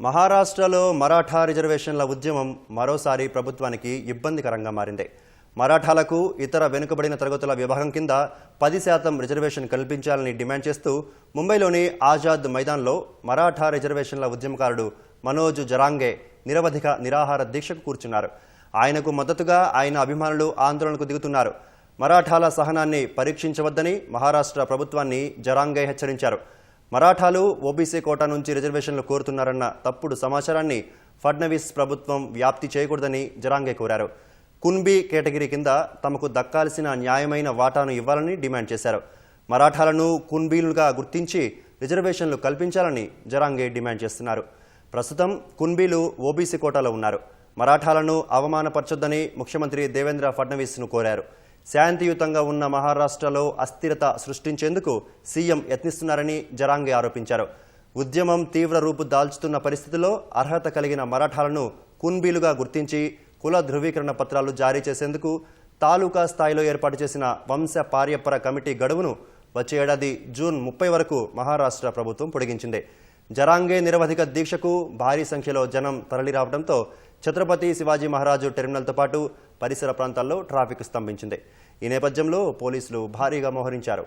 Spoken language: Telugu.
మహారాష్ట్రలో మరాఠా రిజర్వేషన్ల ఉద్యమం మరోసారి ప్రభుత్వానికి ఇబ్బందికరంగా మారింది. మరాఠాలకు ఇతర వెనుకబడిన తరగతుల విభాగం కింద పది శాతం రిజర్వేషన్ కల్పించాలని డిమాండ్ చేస్తూ ముంబైలోని ఆజాద్ మైదాన్లో మరాఠా రిజర్వేషన్ల ఉద్యమకారుడు మనోజ్ జరాంగే నిరవధిక నిరాహార దీక్షకు కూర్చున్నారు. ఆయనకు మద్దతుగా ఆయన అభిమానులు ఆందోళనకు దిగుతున్నారు. మరాఠాల సహనాన్ని పరీక్షించవద్దని మహారాష్ట్ర ప్రభుత్వాన్ని జరాంగే హెచ్చరించారు. మరాఠాలు ఓబీసీ కోటా నుంచి రిజర్వేషన్లు కోరుతున్నారన్న తప్పుడు సమాచారాన్ని ఫడ్నవీస్ ప్రభుత్వం వ్యాప్తి చేయకూడదని జరాంగే కోరారు. కున్బీ కేటగిరీ కింద తమకు దక్కాల్సిన న్యాయమైన వాటాను ఇవ్వాలని డిమాండ్ చేశారు. మరాఠాలను కున్బీలుగా గుర్తించి రిజర్వేషన్లు కల్పించాలని జరాంగే డిమాండ్ చేస్తున్నారు. ప్రస్తుతం కున్బీలు ఓబీసీ కోటాలో ఉన్నారు. మరాఠాలను అవమానపరచొద్దని ముఖ్యమంత్రి దేవేంద్ర ఫడ్నవీస్ను కోరారు. శాంతియుతంగా ఉన్న మహారాష్ట్రలో అస్థిరత సృష్టించేందుకు సీఎం యత్నిస్తున్నారని జరాంగే ఆరోపించారు. ఉద్యమం తీవ్ర రూపు దాల్చుతున్న పరిస్థితిలో అర్హత కలిగిన మరాఠాలను కున్బీలుగా గుర్తించి కుల ధృవీకరణ పత్రాలు జారీ చేసేందుకు తాలూకా స్థాయిలో ఏర్పాటు చేసిన వంశ పార్యపర కమిటీ గడువును వచ్చే ఏడాది జూన్ ముప్పై వరకు మహారాష్ట్ర ప్రభుత్వం పొడిగించింది. జరాంగే నిరవధిక దీక్షకు భారీ సంఖ్యలో జనం తరలిరావడంతో ఛత్రపతి శివాజీ మహారాజు టెర్మినల్తో పాటు పరిసర ప్రాంతాల్లో ట్రాఫిక్ స్తంభించింది. ఈ నేపథ్యంలో పోలీసులు భారీగా మోహరించారు.